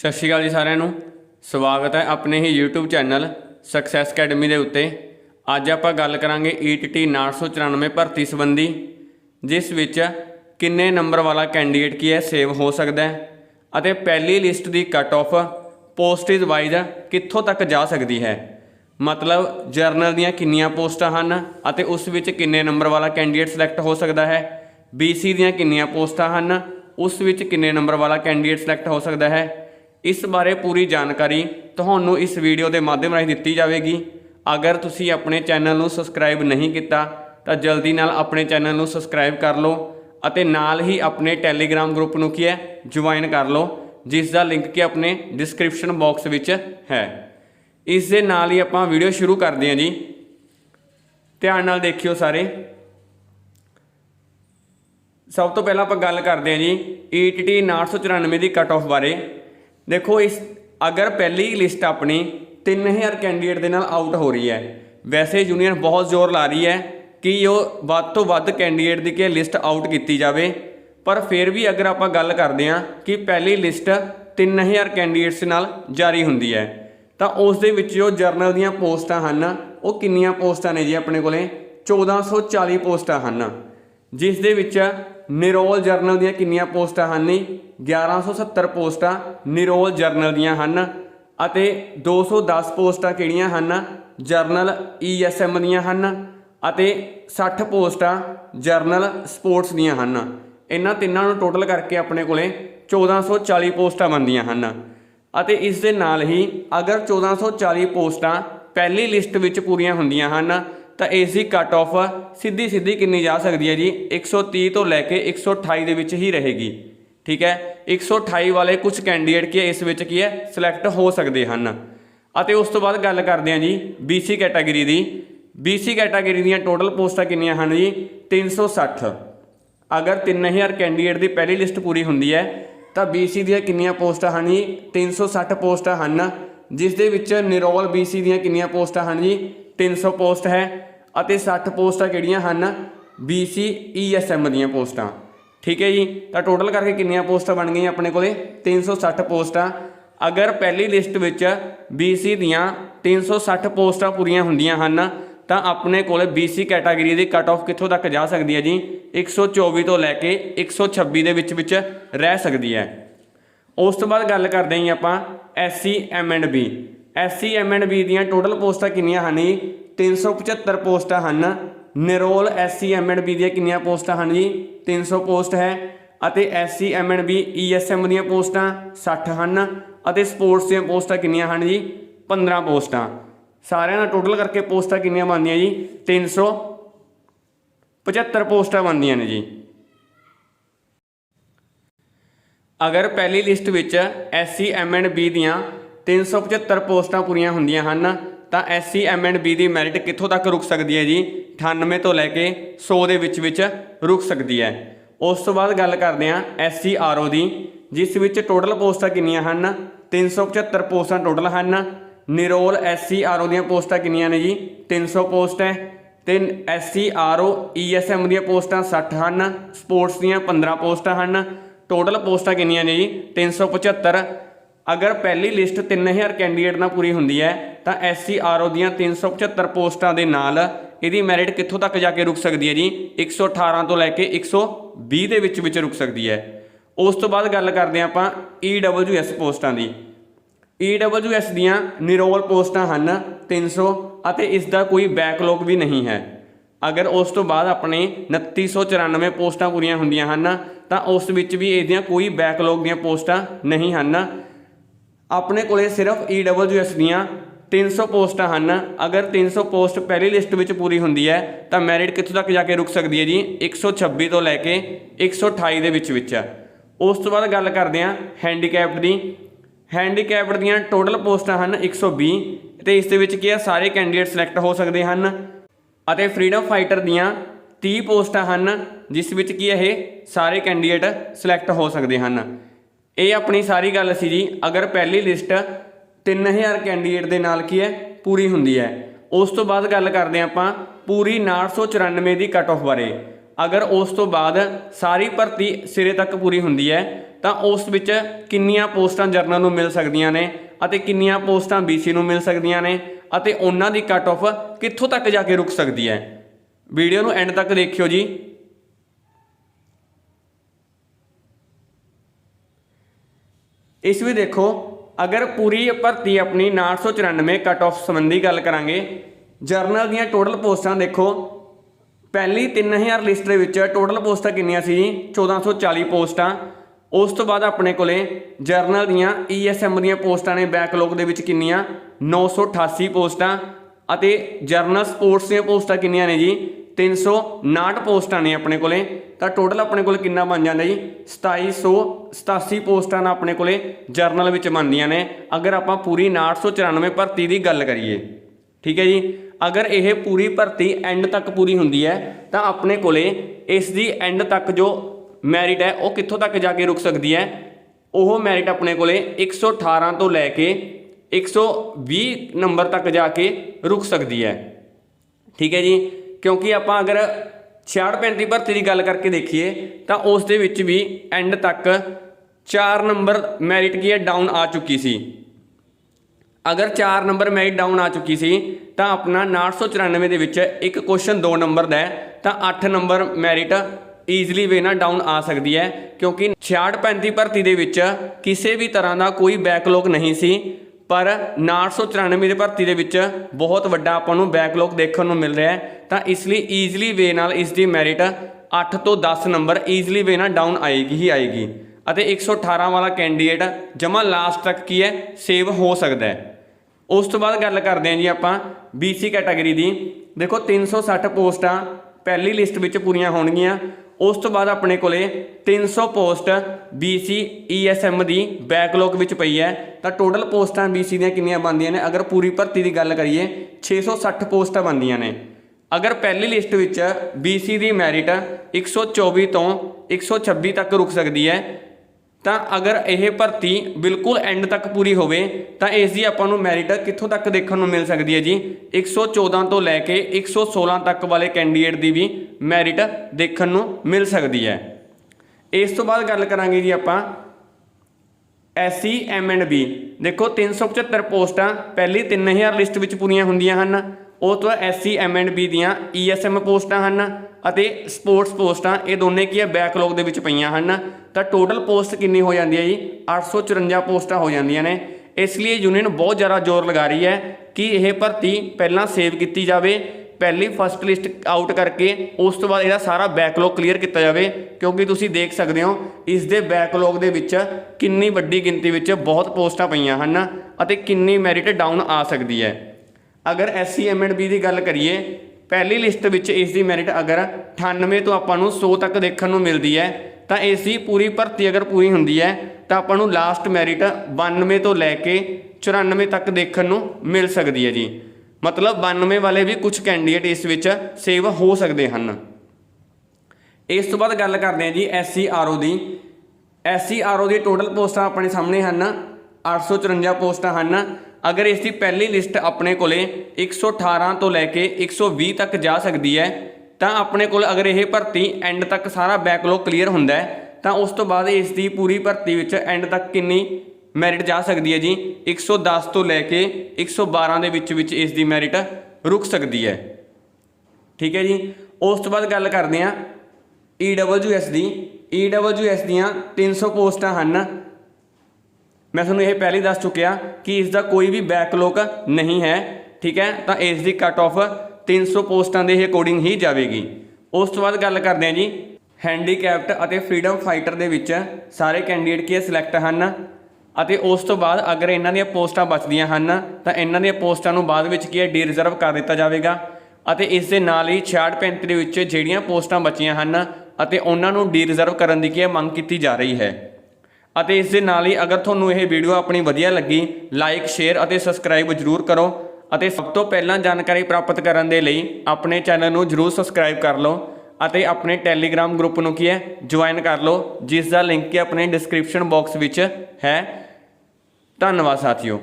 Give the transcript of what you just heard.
ਸਤਿ ਸ਼੍ਰੀ ਅਕਾਲ ਜੀ ਸਾਰਿਆਂ ਨੂੰ। ਸਵਾਗਤ ਹੈ ਆਪਣੇ ਹੀ YouTube ਚੈਨਲ ਸਕਸੈਸ ਅਕੈਡਮੀ ਦੇ ਉੱਤੇ। ਅੱਜ ਆਪਾਂ ਗੱਲ ਕਰਾਂਗੇ E ETT 994 ਭਰਤੀ ਸੰਬੰਧੀ, ਜਿਸ ਵਿੱਚ ਕਿੰਨੇ ਨੰਬਰ ਵਾਲਾ ਕੈਂਡੀਡੇਟ ਕੀ ਹੈ ਸੇਵ ਹੋ ਸਕਦਾ ਹੈ ਅਤੇ ਪਹਿਲੀ ਲਿਸਟ ਦੀ ਕੱਟ ਆਫ ਪੋਸਟੇਜ ਵਾਈਜ਼ ਕਿੱਥੋਂ ਤੱਕ ਜਾ ਸਕਦੀ ਹੈ। ਮਤਲਬ ਜਰਨਲ ਦੀਆਂ ਕਿੰਨੀਆਂ ਪੋਸਟਾਂ ਹਨ ਅਤੇ ਉਸ ਵਿੱਚ ਕਿੰਨੇ ਨੰਬਰ ਵਾਲਾ ਕੈਂਡੀਡੇਟ ਸਿਲੈਕਟ ਹੋ ਸਕਦਾ ਹੈ। BC ਦੀਆਂ ਕਿੰਨੀਆਂ ਪੋਸਟਾਂ ਹਨ, ਉਸ ਵਿੱਚ ਕਿੰਨੇ ਨੰਬਰ ਵਾਲਾ ਕੈਂਡੀਡੇਟ ਸਿਲੈਕਟ ਹੋ ਸਕਦਾ ਹੈ। ਇਸ ਬਾਰੇ ਪੂਰੀ ਜਾਣਕਾਰੀ ਤੁਹਾਨੂੰ ਇਸ ਵੀਡੀਓ ਦੇ ਮਾਧਿਅਮ ਰਾਹੀਂ ਦਿੱਤੀ ਜਾਵੇਗੀ। ਅਗਰ ਤੁਸੀਂ ਆਪਣੇ ਚੈਨਲ ਨੂੰ ਸਬਸਕ੍ਰਾਈਬ ਨਹੀਂ ਕੀਤਾ, ਤਾਂ ਜਲਦੀ ਨਾਲ ਆਪਣੇ ਚੈਨਲ ਨੂੰ ਸਬਸਕ੍ਰਾਈਬ ਕਰ ਲਓ ਅਤੇ ਨਾਲ ਹੀ ਆਪਣੇ ਟੈਲੀਗ੍ਰਾਮ ਗਰੁੱਪ ਨੂੰ ਕੀ ਹੈ, ਜੁਆਇਨ ਕਰ ਲਓ, ਜਿਸ ਦਾ ਲਿੰਕ ਕੀ ਆਪਣੇ ਡਿਸਕ੍ਰਿਪਸ਼ਨ ਬਾਕਸ ਵਿੱਚ ਹੈ। ਇਸ ਦੇ ਨਾਲ ਹੀ ਆਪਾਂ ਵੀਡੀਓ ਸ਼ੁਰੂ ਕਰਦੇ ਹਾਂ ਜੀ। ਧਿਆਨ ਨਾਲ ਦੇਖਿਓ ਸਾਰੇ। ਸਭ ਤੋਂ ਪਹਿਲਾਂ ਆਪਾਂ ਗੱਲ ਕਰਦੇ ਹਾਂ ਜੀ E ETT 994 ਦੀ ਕਟ ਆਫ ਬਾਰੇ। ਦੇਖੋ ਇਸ, ਅਗਰ ਪਹਿਲੀ ਲਿਸਟ ਆਪਣੀ 3000 ਕੈਂਡੀਡੇਟ ਦੇ ਨਾਲ ਆਊਟ ਹੋ ਰਹੀ ਹੈ, ਵੈਸੇ ਯੂਨੀਅਨ ਬਹੁਤ ਜ਼ੋਰ ਲਾ ਰਹੀ ਹੈ ਕਿ ਉਹ ਵੱਧ ਤੋਂ ਵੱਧ ਕੈਂਡੀਡੇਟ ਦੀ ਕਿ ਲਿਸਟ ਆਊਟ ਕੀਤੀ ਜਾਵੇ। ਪਰ ਫਿਰ ਵੀ ਅਗਰ ਆਪਾਂ ਗੱਲ ਕਰਦੇ ਹਾਂ ਕਿ ਪਹਿਲੀ ਲਿਸਟ 3000 ਕੈਂਡੀਡੇਟਸ ਨਾਲ ਜਾਰੀ ਹੁੰਦੀ ਹੈ, ਤਾਂ ਉਸ ਦੇ ਵਿੱਚ ਜੋ ਜਰਨਲ ਦੀਆਂ ਪੋਸਟਾਂ ਹਨ, ਉਹ ਕਿੰਨੀਆਂ ਪੋਸਟਾਂ ਨੇ ਜੀ ਆਪਣੇ ਕੋਲੇ? 1440 ਪੋਸਟਾਂ ਹਨ, ਜਿਸ ਦੇ ਵਿੱਚ ਨਿਰੋਲ ਜਰਨਲ ਦੀਆਂ ਕਿੰਨੀਆਂ ਪੋਸਟਾਂ ਹਨ? ਜੀ 1170 ਪੋਸਟਾਂ ਨਿਰੋਲ ਜਰਨਲ ਦੀਆਂ ਹਨ ਅਤੇ 210 ਪੋਸਟਾਂ ਕਿਹੜੀਆਂ ਹਨ? ਜਰਨਲ ਈਐਸਐਮ ਦੀਆਂ ਹਨ ਅਤੇ 60 ਪੋਸਟਾਂ ਜਰਨਲ ਸਪੋਰਟਸ ਦੀਆਂ ਹਨ। ਇਹਨਾਂ ਤਿੰਨਾਂ ਨੂੰ ਟੋਟਲ ਕਰਕੇ ਆਪਣੇ ਕੋਲੇ 1440 ਪੋਸਟਾਂ ਬਣਦੀਆਂ ਹਨ ਅਤੇ ਇਸ ਦੇ ਨਾਲ ਹੀ ਅਗਰ 1440 ਪੋਸਟਾਂ ਪਹਿਲੀ ਲਿਸਟ ਵਿੱਚ ਪੂਰੀਆਂ ਹੁੰਦੀਆਂ ਹਨ ਤਾਂ ਇਸ ਦੀ ਕੱਟ ਆਫ ਸਿੱਧੀ ਸਿੱਧੀ ਕਿੰਨੀ ਜਾ ਸਕਦੀ ਹੈ ਜੀ? 130 ਤੋਂ ਲੈ ਕੇ 128 ਦੇ ਵਿੱਚ ਹੀ ਰਹੇਗੀ। ਠੀਕ ਹੈ? 128 ਵਾਲੇ ਕੁਝ ਕੈਂਡੀਡੇਟ ਕੀ ਹੈ? ਇਸ ਵਿੱਚ ਕੀ ਹੈ? ਸਿਲੈਕਟ ਹੋ ਸਕਦੇ ਹਨ। ਅਤੇ ਉਸ ਤੋਂ ਬਾਅਦ ਗੱਲ ਕਰਦੇ ਹਾਂ ਜੀ BC ਕੈਟਾਗਰੀ ਦੀ। BC ਕੈਟਾਗਰੀ ਦੀਆਂ ਟੋਟਲ ਪੋਸਟਾਂ ਕਿੰਨੀਆਂ ਹਨ ਜੀ? 360 ਅਗਰ 3000 ਕੈਂਡੀਡੇਟ ਦੀ ਪਹਿਲੀ ਲਿਸਟ ਪੂਰੀ ਹੁੰਦੀ ਹੈ, ਤਾਂ BC ਦੀਆਂ ਕਿੰਨੀਆਂ ਪੋਸਟਾਂ ਹਨ ਜੀ? 360 ਪੋਸਟਾਂ ਹਨ। ਜਿਸ ਦੇ ਵਿੱਚ ਨਿਰੋਲ BC ਦੀਆਂ ਕਿੰਨੀਆਂ ਪੋਸਟਾਂ ਹਨ ਜੀ? 300 ਪੋਸਟ ਹੈ। ਅਤੇ 60 ਪੋਸਟਾਂ ਕਿਹੜੀਆਂ ਹਨ? BC ESM ਦੀਆਂ ਪੋਸਟਾਂ। ਠੀਕ ਹੈ ਜੀ? ਤਾਂ ਟੋਟਲ ਕਰਕੇ ਕਿੰਨੀਆਂ ਪੋਸਟਾਂ ਬਣ ਗਈਆਂ ਆਪਣੇ ਕੋਲੇ? 360 ਪੋਸਟਾਂ। ਅਗਰ ਪਹਿਲੀ ਲਿਸਟ ਵਿੱਚ BC ਦੀਆਂ 360 ਪੋਸਟਾਂ ਪੂਰੀਆਂ ਹੁੰਦੀਆਂ ਹਨ, ਤਾਂ ਆਪਣੇ ਕੋਲ BC ਕੈਟਾਗਰੀ ਦੀ ਕੱਟ ਆਫ ਕਿੱਥੋਂ ਤੱਕ ਜਾ ਸਕਦੀ ਹੈ ਜੀ? 124 ਤੋਂ ਲੈ ਕੇ 126 ਦੇ ਵਿੱਚ ਵਿੱਚ ਰਹਿ ਸਕਦੀ ਹੈ। ਉਸ ਤੋਂ ਬਾਅਦ ਗੱਲ ਕਰਦੇ ਹਾਂ ਜੀ ਆਪਾਂ SC M&B SC M&B ਦੀਆਂ ਟੋਟਲ ਪੋਸਟਾਂ ਕਿੰਨੀਆਂ ਹਨ ਜੀ? 375 ਪੋਸਟਾਂ ਹਨ। ਨਿਰੋਲ SC M&B ਦੀਆਂ ਕਿੰਨੀਆਂ ਪੋਸਟਾਂ ਹਨ ਜੀ? 300 ਪੋਸਟ ਹੈ ਅਤੇ SC M&B ESM ਦੀਆਂ ਪੋਸਟਾਂ 60 ਹਨ ਅਤੇ ਸਪੋਰਟਸ ਦੀਆਂ ਪੋਸਟਾਂ ਕਿੰਨੀਆਂ ਹਨ ਜੀ? 15 ਪੋਸਟਾਂ। ਸਾਰਿਆਂ ਦਾ ਟੋਟਲ ਕਰਕੇ ਪੋਸਟਾਂ ਕਿੰਨੀਆਂ ਬਣਦੀਆਂ ਜੀ? 375 ਪੋਸਟਾਂ ਬਣਦੀਆਂ ਨੇ ਜੀ। ਅਗਰ ਪਹਿਲੀ ਲਿਸਟ ਵਿੱਚ SC M&B ਦੀਆਂ 375 ਪੋਸਟਾਂ ਪੂਰੀਆਂ ਹੁੰਦੀਆਂ ਹਨ ਤਾਂ SC M&B ਦੀ ਮੈਰਿਟ ਕਿੱਥੋਂ ਤੱਕ ਰੁਕ ਸਕਦੀ ਹੈ ਜੀ? 98 ਤੋਂ ਲੈ ਕੇ 100 ਦੇ ਵਿੱਚ ਵਿੱਚ ਰੁਕ ਸਕਦੀ ਹੈ। ਉਸ ਤੋਂ ਬਾਅਦ ਗੱਲ ਕਰਦੇ ਹਾਂ SC RO ਦੀ, ਜਿਸ ਵਿੱਚ ਟੋਟਲ ਪੋਸਟਾਂ ਕਿੰਨੀਆਂ ਹਨ? 375 ਪੋਸਟਾਂ ਟੋਟਲ ਹਨ। ਨਿਰੋਲ SC RO ਦੀਆਂ ਪੋਸਟਾਂ ਕਿੰਨੀਆਂ ਨੇ ਜੀ? 300 ਪੋਸਟ ਹੈ। ਤੇ SC RO ESM ਦੀਆਂ ਪੋਸਟਾਂ 60 ਹਨ। ਸਪੋਰਟਸ ਦੀਆਂ 15 ਪੋਸਟਾਂ ਹਨ। ਟੋਟਲ ਪੋਸਟਾਂ ਕਿੰਨੀਆਂ ਨੇ ਜੀ? 375 ਅਗਰ ਪਹਿਲੀ ਲਿਸਟ 3000 ਕੈਂਡੀਡੇਟ ਨਾਲ ਪੂਰੀ ਹੁੰਦੀ ਹੈ, ਤਾਂ SC RO ਦੀਆਂ 375 ਪੋਸਟਾਂ ਦੇ ਨਾਲ ਇਹਦੀ ਮੈਰਿਟ ਕਿੱਥੋਂ ਤੱਕ ਜਾ ਕੇ ਰੁਕ ਸਕਦੀ ਹੈ ਜੀ? 118 ਤੋਂ ਲੈ ਕੇ 120 ਦੇ ਵਿੱਚ ਵਿੱਚ ਰੁਕ ਸਕਦੀ ਹੈ। ਉਸ ਤੋਂ ਬਾਅਦ ਗੱਲ ਕਰਦੇ ਹਾਂ ਆਪਾਂ EWS ਪੋਸਟਾਂ ਦੀ। EWS ਦੀਆਂ ਨਿਰੋਲ ਪੋਸਟਾਂ ਹਨ 300 ਅਤੇ ਇਸ ਦਾ ਕੋਈ ਬੈਕਲੌਗ ਵੀ ਨਹੀਂ ਹੈ। ਅਗਰ ਉਸ ਤੋਂ ਬਾਅਦ ਆਪਣੇ 2994 ਪੋਸਟਾਂ ਪੂਰੀਆਂ ਹੁੰਦੀਆਂ ਹਨ, ਤਾਂ ਉਸ ਵਿੱਚ ਵੀ ਇਹਦੀਆਂ ਕੋਈ ਬੈਕਲੌਗ ਦੀਆਂ ਪੋਸਟਾਂ ਨਹੀਂ ਹਨ। ਆਪਣੇ ਕੋਲੇ ਸਿਰਫ EWS ਦੀਆਂ 300 ਪੋਸਟਾਂ ਹਨ। ਅਗਰ 300 ਪੋਸਟ ਪਹਿਲੀ ਲਿਸਟ ਵਿੱਚ ਪੂਰੀ ਹੁੰਦੀ ਹੈ, ਤਾਂ ਮੈਰਿਟ ਕਿੱਥੋਂ ਤੱਕ ਜਾ ਕੇ ਰੁਕ ਸਕਦੀ ਹੈ ਜੀ? 126 ਤੋਂ ਲੈ ਕੇ 128 ਦੇ ਵਿੱਚ ਵਿੱਚ ਉਸ ਤੋਂ ਬਾਅਦ ਗੱਲ ਕਰਦੇ ਹਾਂ ਹੈਂਡੀਕੈਪਡ ਦੀ। ਹੈਂਡੀਕੈਪਡ ਦੀਆਂ ਟੋਟਲ ਪੋਸਟਾਂ ਹਨ 120 ਤੇ ਇਸ ਦੇ ਵਿੱਚ ਕੀ ਹੈ? ਸਾਰੇ ਕੈਂਡੀਡੇਟ ਸਿਲੈਕਟ ਹੋ ਸਕਦੇ ਹਨ। ਅਤੇ ਫਰੀडम ਫਾਈਟਰ ਦੀਆਂ 30 ਪੋਸਟਾਂ ਹਨ, ਜਿਸ ਵਿੱਚ ਕੀ ਇਹ? ਸਾਰੇ ਕੈਂਡੀਡੇਟ ਸਿਲੈਕਟ ਹੋ ਸਕਦੇ ਹਨ। ਇਹ ਆਪਣੀ ਸਾਰੀ ਗੱਲ ਸੀ ਜੀ, ਅਗਰ ਪਹਿਲੀ ਲਿਸਟ 3000 ਕੈਂਡੀਡੇਟ ਦੇ ਨਾਲ ਕੀ ਹੈ, ਪੂਰੀ ਹੁੰਦੀ ਹੈ। ਉਸ ਤੋਂ ਬਾਅਦ ਗੱਲ ਕਰਦੇ ਹਾਂ ਆਪਾਂ ਪੂਰੀ 994 ਦੀ ਕਟ ਆਫ ਬਾਰੇ। ਅਗਰ ਉਸ ਤੋਂ ਬਾਅਦ ਸਾਰੀ ਭਰਤੀ ਸਿਰੇ ਤੱਕ ਪੂਰੀ ਹੁੰਦੀ ਹੈ, ਤਾਂ ਉਸ ਵਿੱਚ ਕਿੰਨੀਆਂ ਪੋਸਟਾਂ ਜਰਨਲ ਨੂੰ ਮਿਲ ਸਕਦੀਆਂ ਨੇ ਅਤੇ ਕਿੰਨੀਆਂ ਪੋਸਟਾਂ ਬੀਸੀ ਨੂੰ ਮਿਲ ਸਕਦੀਆਂ ਨੇ ਅਤੇ ਉਹਨਾਂ ਦੀ ਕਟ ਆਫ ਕਿੱਥੋਂ ਤੱਕ ਜਾ ਕੇ ਰੁਕ ਸਕਦੀ ਹੈ। ਵੀਡੀਓ ਨੂੰ ਐਂਡ ਤੱਕ ਦੇਖਿਓ ਜੀ। ਇਸ ਵੀ ਦੇਖੋ, ਅਗਰ ਪੂਰੀ ਭਰਤੀ ਆਪਣੀ 994 ਕੱਟ ਆਫ ਸੰਬੰਧੀ ਗੱਲ ਕਰਾਂਗੇ ਜਰਨਲ ਦੀਆਂ ਟੋਟਲ ਪੋਸਟਾਂ ਦੇਖੋ, ਪਹਿਲੀ 3000 ਲਿਸਟ ਦੇ ਵਿੱਚ ਟੋਟਲ ਪੋਸਟਾਂ ਕਿੰਨੀਆਂ ਸੀ ਜੀ? 1440 ਪੋਸਟਾਂ। ਉਸ ਤੋਂ ਬਾਅਦ ਆਪਣੇ ਕੋਲੇ ਜਰਨਲ ਦੀਆਂ ਈਐਸਐਮ ਦੀਆਂ ਪੋਸਟਾਂ ਨੇ ਬੈਕਲੌਗ ਦੇ ਵਿੱਚ ਕਿੰਨੀਆਂ? 988 ਪੋਸਟਾਂ। ਅਤੇ ਜਰਨਲ ਸਪੋਰਟਸ ਦੀਆਂ ਪੋਸਟਾਂ ਕਿੰਨੀਆਂ ਨੇ ਜੀ? 359 ਪੋਸਟਾਂ ਨੇ ਆਪਣੇ ਕੋਲੇ। ਤਾਂ ਟੋਟਲ ਆਪਣੇ ਕੋਲ ਕਿੰਨਾ ਬਣ ਜਾਂਦਾ ਜੀ? 2787 ਪੋਸਟਾਂ ਨਾ ਆਪਣੇ ਕੋਲੇ ਜਰਨਲ ਵਿੱਚ ਬਣਦੀਆਂ ਨੇ। ਅਗਰ ਆਪਾਂ ਪੂਰੀ 994 ਭਰਤੀ ਦੀ ਗੱਲ ਕਰੀਏ, ਠੀਕ ਹੈ ਜੀ? ਅਗਰ ਇਹ ਪੂਰੀ ਭਰਤੀ ਐਂਡ ਤੱਕ ਪੂਰੀ ਹੁੰਦੀ ਹੈ, ਤਾਂ ਆਪਣੇ ਕੋਲੇ ਇਸ ਦੀ ਐਂਡ ਤੱਕ ਜੋ ਮੈਰਿਟ ਹੈ, ਉਹ ਕਿੱਥੋਂ ਤੱਕ ਜਾ ਕੇ ਰੁਕ ਸਕਦੀ ਹੈ? ਉਹ ਮੈਰਿਟ ਆਪਣੇ ਕੋਲੇ 118 ਤੋਂ ਲੈ ਕੇ 120 ਨੰਬਰ ਤੱਕ ਜਾ ਕੇ ਰੁਕ ਸਕਦੀ ਹੈ। ਠੀਕ ਹੈ ਜੀ? ਕਿਉਂਕਿ ਆਪਾਂ ਅਗਰ 66 35 ਭਰਤੀ ਦੀ ਗੱਲ ਕਰਕੇ ਦੇਖੀਏ, ਤਾਂ ਉਸ ਦੇ ਵਿੱਚ ਵੀ ਐਂਡ ਤੱਕ 4 ਨੰਬਰ ਮੈਰਿਟ ਕੀ ਹੈ? ਡਾਊਨ ਆ ਚੁੱਕੀ ਸੀ। ਅਗਰ 4 ਨੰਬਰ ਮੈਰਿਟ ਡਾਊਨ ਆ ਚੁੱਕੀ ਸੀ, ਤਾਂ ਆਪਣਾ 994 ਦੇ ਵਿੱਚ ਇੱਕ ਕੁਐਸਚਨ 2 ਨੰਬਰ ਦਾ ਤਾਂ 8 ਨੰਬਰ ਮੈਰਿਟ ਈਜ਼ੀਲੀ ਵੇ ਨਾਲ ਡਾਊਨ ਆ ਸਕਦੀ ਹੈ, ਕਿਉਂਕਿ 66 35 ਭਰਤੀ ਦੇ ਵਿੱਚ ਕਿਸੇ ਵੀ ਤਰ੍ਹਾਂ ਦਾ ਕੋਈ ਬੈਕਲੌਗ ਨਹੀਂ ਸੀ। ਪਰ 994 ਦੀ ਭਰਤੀ ਦੇ ਵਿੱਚ ਬਹੁਤ ਵੱਡਾ ਆਪਾਂ ਨੂੰ ਬੈਕਲੌਗ ਦੇਖਣ ਨੂੰ ਮਿਲ ਰਿਹਾ ਹੈ। ਤਾਂ ਇਸ ਲਈ ਈਜ਼ੀਲੀ ਵੇ ਨਾਲ ਇਸ ਦੀ ਮੈਰਿਟ 8 ਤੋਂ 10 ਨੰਬਰ ਈਜ਼ੀਲੀ ਵੇ ਨਾਲ ਡਾਊਨ ਆਏਗੀ ਹੀ ਆਏਗੀ। ਅਤੇ 118 ਵਾਲਾ ਕੈਂਡੀਡੇਟ ਜਮਾ ਲਾਸਟ ਤੱਕ ਕੀ ਹੈ? ਸੇਵ ਹੋ ਸਕਦਾ ਹੈ। ਉਸ ਤੋਂ ਬਾਅਦ ਗੱਲ ਕਰਦੇ ਹਾਂ ਜੀ ਆਪਾਂ BC ਕੈਟਾਗਰੀ ਦੀ। ਦੇਖੋ 360 ਪੋਸਟਾਂ ਪਹਿਲੀ ਲਿਸਟ ਵਿੱਚ ਪੂਰੀਆਂ ਹੋਣਗੀਆਂ। ਉਸ ਤੋਂ ਬਾਅਦ ਆਪਣੇ ਕੋਲੇ 300 ਪੋਸਟ BC ESM ਦੀ ਬੈਕਲੌਗ ਵਿੱਚ ਪਈ ਹੈ। ਤਾਂ ਟੋਟਲ ਪੋਸਟਾਂ BC ਦੀਆਂ ਕਿੰਨੀਆਂ ਬਣਦੀਆਂ ਨੇ? ਅਗਰ ਪੂਰੀ ਭਰਤੀ ਦੀ ਗੱਲ ਕਰੀਏ 660 ਪੋਸਟਾਂ ਬਣਦੀਆਂ ਨੇ। ਅਗਰ ਪਹਿਲੀ ਲਿਸਟ ਵਿੱਚ BC ਦੀ ਮੈਰਿਟ 124 ਤੋਂ 126 ਤੱਕ ਰੁਕ ਸਕਦੀ ਹੈ ਤਾਂ ਅਗਰ ਇਹ ਭਰਤੀ ਬਿਲਕੁਲ ਐਂਡ ਤੱਕ ਪੂਰੀ ਹੋਵੇ, ਤਾਂ ਇਸ ਦੀ ਆਪਾਂ ਨੂੰ ਮੈਰਿਟ ਕਿੱਥੋਂ ਤੱਕ ਦੇਖਣ ਨੂੰ ਮਿਲ ਸਕਦੀ ਹੈ ਜੀ? 114 ਤੋਂ ਲੈ ਕੇ 116 ਤੱਕ ਵਾਲੇ ਕੈਂਡੀਡੇਟ ਦੀ ਵੀ ਮੈਰਿਟ ਦੇਖਣ ਨੂੰ ਮਿਲ ਸਕਦੀ ਹੈ। ਇਸ ਤੋਂ ਬਾਅਦ ਗੱਲ ਕਰਾਂਗੇ ਜੀ ਆਪਾਂ ਐਸਸੀ ਐਮ ਐਂਡ ਬੀ ਦੇਖੋ 375 ਪੋਸਟਾਂ ਪਹਿਲੀ 3000 ਲਿਸਟ ਵਿੱਚ ਪੂਰੀਆਂ ਹੁੰਦੀਆਂ ਹਨ। ਉਹ ਤੋਂ ਐਸਸੀ ਐਮ ਐਂਡ ਬੀ ਦੀਆਂ ਈਐਸਐਮ ਪੋਸਟਾਂ ਹਨ। ਅਤੇ ਸਪੋਰਟਸ ਪੋਸਟਾਂ ਇਹ ਦੋਨੇ ਕੀ ਹੈ ਬੈਕਲੌਗ ਦੇ ਵਿੱਚ ਪਈਆਂ ਹਨ। ਤਾਂ ਟੋਟਲ ਪੋਸਟ ਕਿੰਨੀ ਹੋ ਜਾਂਦੀ ਹੈ ਜੀ? 854 ਪੋਸਟਾਂ ਹੋ ਜਾਂਦੀਆਂ ਨੇ। ਇਸ ਲਈ ਯੂਨੀਅਨ ਬਹੁਤ ਜ਼ਿਆਦਾ ਜ਼ੋਰ ਲਗਾ ਰਹੀ ਹੈ ਕਿ ਇਹ ਭਰਤੀ ਪਹਿਲਾਂ ਸੇਵ ਕੀਤੀ ਜਾਵੇ, ਪਹਿਲੀ ਫਸਟ ਲਿਸਟ ਆਊਟ ਕਰਕੇ ਉਸ ਤੋਂ ਬਾਅਦ ਇਹਦਾ ਸਾਰਾ ਬੈਕਲੌਗ ਕਲੀਅਰ ਕੀਤਾ ਜਾਵੇ। ਕਿਉਂਕਿ ਤੁਸੀਂ ਦੇਖ ਸਕਦੇ ਹੋ, ਇਸ ਦੇ ਬੈਕਲੌਗ ਦੇ ਵਿੱਚ ਕਿੰਨੀ ਵੱਡੀ ਗਿਣਤੀ ਵਿੱਚ ਬਹੁਤ ਪੋਸਟਾਂ ਪਈਆਂ ਹਨ ਅਤੇ ਕਿੰਨੀ ਮੈਰਿਟ ਡਾਊਨ ਆ ਸਕਦੀ ਹੈ। ਅਗਰ ਐਸਸੀ ਐਮਐਨਬੀ ਦੀ ਗੱਲ ਕਰੀਏ ਪਹਿਲੀ ਲਿਸਟ ਵਿੱਚ ਇਸ ਦੀ ਮੈਰਿਟ ਅਗਰ 98 ਤੋਂ ਆਪਾਂ ਨੂੰ 100 ਤੱਕ ਦੇਖਣ ਨੂੰ ਮਿਲਦੀ ਹੈ, ਤਾਂ ਇਸ ਦੀ ਪੂਰੀ ਭਰਤੀ ਅਗਰ ਪੂਰੀ ਹੁੰਦੀ ਹੈ, ਤਾਂ ਆਪਾਂ ਨੂੰ ਲਾਸਟ ਮੈਰਿਟ 92 ਤੋਂ ਲੈ ਕੇ 94 ਤੱਕ ਦੇਖਣ ਨੂੰ ਮਿਲ ਸਕਦੀ ਹੈ ਜੀ। ਮਤਲਬ 92 ਵਾਲੇ ਵੀ ਕੁਝ ਕੈਂਡੀਡੇਟ ਇਸ ਵਿੱਚ ਸੇਵ ਹੋ ਸਕਦੇ ਹਨ। ਇਸ ਤੋਂ ਬਾਅਦ ਗੱਲ ਕਰਦੇ ਹਾਂ ਜੀ ਐਸਸੀ ਆਰਓ ਦੀ। ਐਸਸੀ ਆਰਓ ਦੀ ਟੋਟਲ ਪੋਸਟਾਂ ਆਪਣੇ ਸਾਹਮਣੇ ਹਨ 854 ਪੋਸਟਾਂ ਹਨ ਅਗਰ ਇਸ ਦੀ ਪਹਿਲੀ ਲਿਸਟ ਆਪਣੇ ਕੋਲੇ 118 ਤੋਂ ਲੈ ਕੇ 120 ਤੱਕ ਜਾ ਸਕਦੀ ਹੈ, ਤਾਂ ਆਪਣੇ ਕੋਲ ਅਗਰ ਇਹ ਭਰਤੀ ਐਂਡ ਤੱਕ ਸਾਰਾ ਬੈਕਲੌਗ ਕਲੀਅਰ ਹੁੰਦਾ ਹੈ, ਤਾਂ ਉਸ ਤੋਂ ਬਾਅਦ ਇਸ ਦੀ ਪੂਰੀ ਭਰਤੀ ਵਿੱਚ ਐਂਡ ਤੱਕ ਕਿੰਨੀ ਮੈਰਿਟ ਜਾ ਸਕਦੀ ਹੈ ਜੀ? 110 ਤੋਂ ਲੈ ਕੇ 112 ਦੇ ਵਿੱਚ ਵਿੱਚ ਇਸ ਦੀ ਮੈਰਿਟ ਰੁਕ ਸਕਦੀ ਹੈ। ਠੀਕ ਹੈ ਜੀ? ਉਸ ਤੋਂ ਬਾਅਦ ਗੱਲ ਕਰਦੇ ਹਾਂ EWS ਦੀ। EWS ਦੀਆਂ 300 ਪੋਸਟਾਂ ਹਨ। ਮੈਂ ਤੁਹਾਨੂੰ ਇਹ ਪਹਿਲਾਂ ਦੱਸ ਚੁੱਕਿਆ ਕਿ ਇਸ ਦਾ ਕੋਈ ਵੀ ਬੈਕਲੌਗ ਨਹੀਂ ਹੈ, ਠੀਕ ਹੈ? ਤਾਂ ਇਸ ਦੀ ਕੱਟ ਆਫ 300 ਪੋਸਟਾਂ ਦੇ ਅਕੋਰਡਿੰਗ ਹੀ ਜਾਵੇਗੀ। ਉਸ ਤੋਂ ਬਾਅਦ ਗੱਲ ਕਰਦੇ ਹਾਂ ਜੀ ਹੈਂਡੀਕੈਪਟ ਅਤੇ ਫਰੀडम ਫਾਈਟਰ ਦੇ ਵਿੱਚ ਸਾਰੇ ਕੈਂਡੀਡੇਟ ਕੀ ਸਿਲੈਕਟ ਹਨ। ਅਤੇ ਉਸ ਤੋਂ ਬਾਅਦ ਅਗਰ ਇਹਨਾਂ ਦੀਆਂ ਪੋਸਟਾਂ ਬਚਦੀਆਂ ਹਨ, ਤਾਂ ਇਹਨਾਂ ਦੀਆਂ ਪੋਸਟਾਂ ਨੂੰ ਬਾਅਦ ਵਿੱਚ ਕੀ ਹੈ? ਡੀ ਰਿਜ਼ਰਵ ਕਰ ਦਿੱਤਾ ਜਾਵੇਗਾ। ਅਤੇ ਇਸ ਦੇ ਨਾਲ ਹੀ 66 35 ਦੇ ਵਿੱਚ ਜਿਹੜੀਆਂ ਪੋਸਟਾਂ ਬਚੀਆਂ ਹਨ, ਅਤੇ ਉਹਨਾਂ ਨੂੰ ਡੀ ਰਿਜ਼ਰਵ ਕਰਨ ਦੀ ਕੀ ਹੈ? ਮੰਗ ਕੀਤੀ ਜਾ ਰਹੀ ਹੈ। ਅਤੇ ਇਸ ਦੇ ਨਾਲ ਹੀ ਅਗਰ ਤੁਹਾਨੂੰ ਇਹ ਵੀਡੀਓ ਆਪਣੀ ਵਧੀਆ ਲੱਗੀ ਲਾਈਕ ਸ਼ੇਅਰ ਅਤੇ ਸਬਸਕ੍ਰਾਈਬ ਜ਼ਰੂਰ ਕਰੋ ਅਤੇ ਸਭ ਤੋਂ ਪਹਿਲਾਂ ਜਾਣਕਾਰੀ ਪ੍ਰਾਪਤ ਕਰਨ ਦੇ ਲਈ ਆਪਣੇ ਚੈਨਲ ਨੂੰ ਜ਼ਰੂਰ ਸਬਸਕ੍ਰਾਈਬ ਕਰ ਲਓ ਅਤੇ ਆਪਣੇ ਟੈਲੀਗ੍ਰਾਮ ਗਰੁੱਪ ਨੂੰ ਕੀ ਹੈ ਜੁਆਇਨ ਕਰ ਲਓ, ਜਿਸ ਦਾ ਲਿੰਕ ਕੀ ਆਪਣੇ ਡਿਸਕ੍ਰਿਪਸ਼ਨ ਬਾਕਸ ਵਿੱਚ ਹੈ। ਧੰਨਵਾਦ ਸਾਥੀਓ।